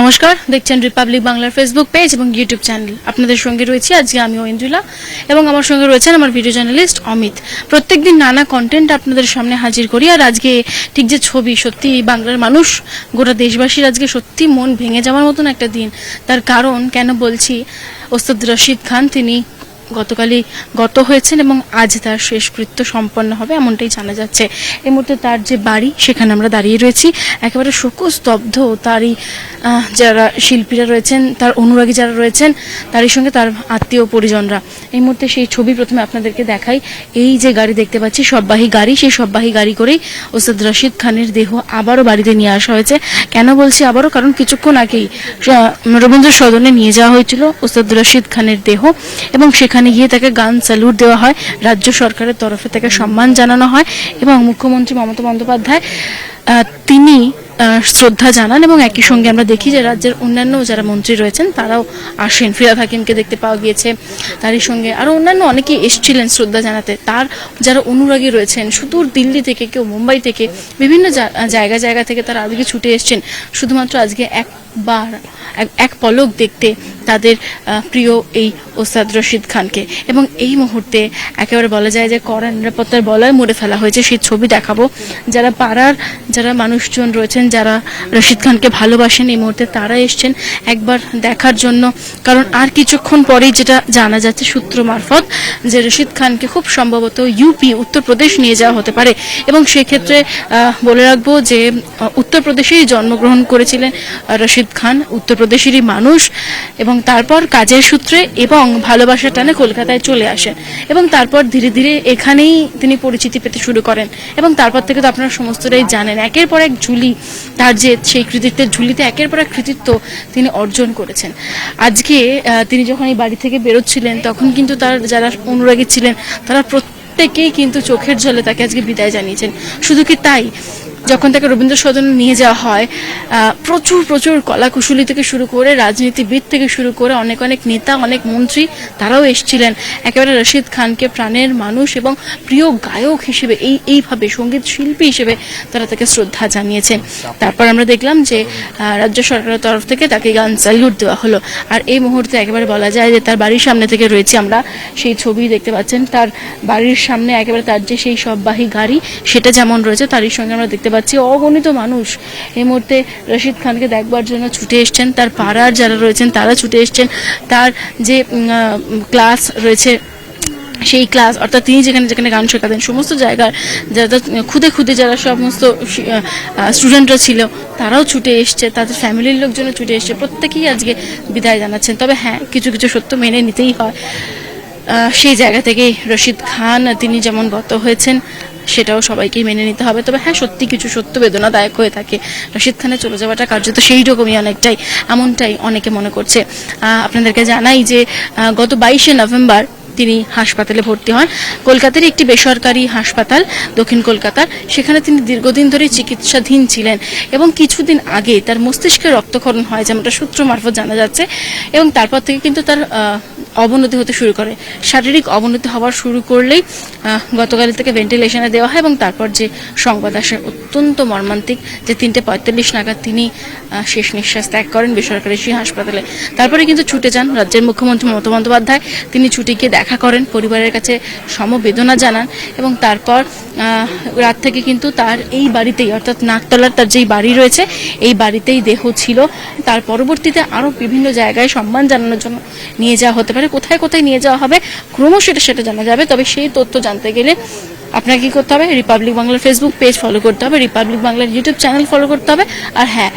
নমস্কার, দেখছেন রিপাবলিক বাংলার ফেসবুক পেজ এবং ইউটিউব চ্যানেল আপনাদের সঙ্গে রয়েছি আজকে আমি ঐন্দ্রিলা এবং আমার সঙ্গে রয়েছেন আমার ভিডিও জার্নালিস্ট অমিত। প্রত্যেকদিন নানা কন্টেন্ট আপনাদের সামনে হাজির করি আর আজকে ঠিক যে ছবি সত্যি বাংলার মানুষ, গোটা দেশবাসীর আজকে সত্যি মন ভেঙে যাওয়ার মতন একটা দিন। তার কারণ কেন বলছি, ওস্তাদ রশিদ খান, তিনি গতকালই গত হয়েছেন এবং আজ তার শেষকৃত্য সম্পন্ন হবে, এমনটাই জানা যাচ্ছে। এই মুহূর্তে তার যে বাড়ি, সেখানে আমরা দাঁড়িয়ে রয়েছি। একেবারে শোকস্তব্ধ তারই যারা শিল্পীরা রয়েছেন, তার অনুরাগী যারা রয়েছেন, তারই সঙ্গে তার আত্মীয় পরিজনরা। এই মুহূর্তে সেই ছবি প্রথমে আপনাদেরকে দেখাই। এই যে গাড়ি দেখতে পাচ্ছি, সববাহী গাড়ি, সেই সববাহী গাড়ি করেই ওস্তাদ রশিদ খানের দেহ আবারও বাড়িতে নিয়ে আসা হয়েছে। কেন বলছি আবারও? কারণ কিছুক্ষণ আগেই রবীন্দ্র সদনে নিয়ে যাওয়া হয়েছিল ওস্তাদ রশিদ খানের দেহ এবং সেখানে গিয়ে তাকে গান স্যালুট দেওয়া হয়। রাজ্য সরকারের তরফে তাকে সম্মান জানানো হয় এবং মুখ্যমন্ত্রী মমতা বন্দ্যোপাধ্যায় তিনি শ্রদ্ধা জানান এবং একই সঙ্গে আমরা দেখি যে রাজ্যের অন্যান্য যারা মন্ত্রী রয়েছেন, তারাও আসেন। ফিরাদ হাকিমকে দেখতে পাওয়া গিয়েছে। তারই সঙ্গে আরও অন্যান্য অনেকেই এসেছিলেন শ্রদ্ধা জানাতে। তার যারা অনুরাগী রয়েছেন, সুদূর দিল্লি থেকে কেউ মুম্বাই থেকে, বিভিন্ন জায়গা জায়গা থেকে তারা আজকে ছুটে এসেছেন। শুধুমাত্র আজকে একবার, এক- এক পলক দেখতে তাদের প্রিয় এই ওস্তাদ রশিদ খানকে। এবং এই মুহূর্তে একেবারে বলা যায় যে কড়া নিরাপত্তার বলয় মরে ফেলা হয়েছে। সেই ছবি দেখাবো। যারা পাড়ার, যারা মানুষজন রয়েছেন যারা রশিদ খানকে ভালোবাসেন এই মুহূর্তে তারা এসছেন একবার দেখার জন্য। কারণ আর কিছুক্ষণ পরেই যেটা জানা যাচ্ছে সূত্র মারফত যে রশিদ খানকে খুব সম্ভবত ইউপি উত্তরপ্রদেশ নিয়ে যাওয়া হতে পারে। এবং সেক্ষেত্রে বলে রাখব যে উত্তরপ্রদেশেই জন্মগ্রহণ করেছিলেন রশিদ খান, উত্তরপ্রদেশেরই মানুষ। এবং তারপর কাজের সূত্রে এবং ভালোবাসার টানে কলকাতায় চলে আসেন। এবং তারপর ধীরে ধীরে এখানেই তিনি পরিচিতি পেতে শুরু করেন। এবং তারপর থেকে তো আপনারা সমস্তটাই জানেন। একের পর এক ঝুলি তার যে সেই কৃতিত্বের ঝুলিতে একের পর এক কৃতিত্ব তিনি অর্জন করেছেন। আজকে তিনি যখন এই বাড়ি থেকে বেরোচ্ছিলেন, তখন কিন্তু তার যারা অনুরাগী ছিলেন, তারা প্রত্যেকেই কিন্তু চোখের জলে তাকে আজকে বিদায় জানিয়েছেন। শুধু কি তাই? যখন তাকে রবীন্দ্র সদনে নিয়ে যাওয়া হয় প্রচুর প্রচুর কলাকুশলী থেকে শুরু করে রাজনীতিবিদ থেকে শুরু করে অনেক অনেক নেতা, অনেক মন্ত্রী তারাও এসেছিলেন। একেবারে রশিদ খানকে প্রাণের মানুষ এবং প্রিয় গায়ক হিসেবে এই, এইভাবে সংগীত শিল্পী হিসেবে তারা তাকে শ্রদ্ধা জানিয়েছেন। তারপর আমরা দেখলাম যে রাজ্য সরকারের তরফ থেকে তাকে গান স্যালিউট দেওয়া হলো। আর এই মুহূর্তে একেবারে বলা যায় যে, তার বাড়ির সামনে থেকে রয়েছে আমরা সেই ছবি দেখতে পাচ্ছেন। তার বাড়ির সামনে একেবারে তার যে সেই সববাহী গাড়ি, সেটা যেমন রয়েছে, তারই সঙ্গে আমরা দেখতে পাচ্ছি, অগণিত মানুষ। এই মুহূর্তে রশিদ খানকে দেখবার জন্য ছুটে এসছেন, তার পাড়ার যারা রয়েছেন তারা ছুটে এসছেন। তার যে ক্লাস রয়েছে, সেই ক্লাস, অর্থাৎ তিনি যেখানে যেখানে গান শেখাতেন, সমস্ত জায়গার যারা খুদে খুদে যারা সমস্ত স্টুডেন্টরা ছিল, তারাও ছুটে এসছে, তাদের ফ্যামিলির লোকজনও ছুটে এসছে, প্রত্যেকেই আজকে বিদায় জানাচ্ছেন। তবে হ্যাঁ কিছু কিছু সত্য মেনে নিতেই হয়। সেই জায়গা থেকেই রশিদ খান, তিনি যেমন গত হয়েছেন সেটাও সবাইকেই মেনে নিতে হবে। তবে হ্যাঁ সত্যি কিছু সত্য বেদনাদায়ক হয়ে থাকে। রশিদ খানের চলে যাওয়াটা কার্যত সেই রকমই অনেকটাই, এমনটাই অনেকে মনে করছে। আপনাদেরকে জানাই যে গত বাইশে নভেম্বর তিনি হাসপাতালে ভর্তি হন। কলকাতার একটি বেসরকারি হাসপাতাল দক্ষিণ কলকাতার। সেখানে তিনি দীর্ঘদিন ধরে চিকিৎসাধীন ছিলেন এবং কিছুদিন আগে তার মস্তিষ্কে রক্তক্ষরণ হয়, যেমনটা সূত্র মারফত জানা যাচ্ছে। এবং তারপর থেকে কিন্তু তার অবনতি হতে শুরু করে। শারীরিক অবনতি হওয়ার শুরু করলেই গতকাল থেকে ভেন্টিলেশনে দেওয়া হয় এবং তারপর যে সংবাদ আসে, অত্যন্ত মর্মান্তিক। যে তিনটে পঁয়তাল্লিশ নাগাদ তিনি শেষ নিঃশ্বাস ত্যাগ করেন বেসরকারি সেই হাসপাতালে। তারপরে কিন্তু ছুটে যান রাজ্যের মুখ্যমন্ত্রী মমতা বন্দ্যোপাধ্যায়। তিনি ছুটে গিয়ে দেখা করেন, পরিবারের কাছে সমবেদনা জানান এবং তারপর রাত থেকে কিন্তু তার এই বাড়িতেই, অর্থাৎ নাকতলার তার যেই বাড়ি রয়েছে, এই বাড়িতেই দেহ ছিল। তার পরবর্তীতে আরও বিভিন্ন জায়গায় সম্মান জানানোর জন্য নিয়ে যাওয়া হতে পারে। কোথায় কোথায় নিয়ে যাওয়া হবে, ক্রমশ এটা সেটা জানা যাবে। তবে সেই তথ্য জানতে গেলে আপনাকে কি করতে হবে? রিপাবলিক বাংলার ফেসবুক পেজ ফলো করতে হবে রিপাবলিক বাংলার ইউটিউব চ্যানেল ফলো করতে হবে। আর হ্যাঁ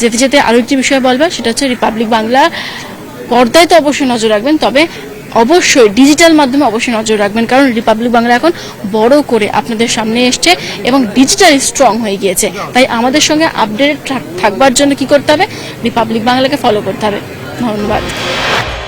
যেতে যেতে আরও একটি বিষয় বলবে সেটা হচ্ছে রিপাবলিক বাংলা পর্দায় তো অবশ্যই নজর রাখবেন, তবে অবশ্যই ডিজিটাল মাধ্যমে অবশ্যই নজর রাখবেন, কারণ রিপাবলিক বাংলা এখন বড় করে আপনাদের সামনে এসছে এবং ডিজিটালি স্ট্রং হয়ে গিয়েছে। তাই আমাদের সঙ্গে আপডেট থাকবার জন্য কি করতে হবে? রিপাবলিক বাংলাকে ফলো করতে হবে। ধন্যবাদ।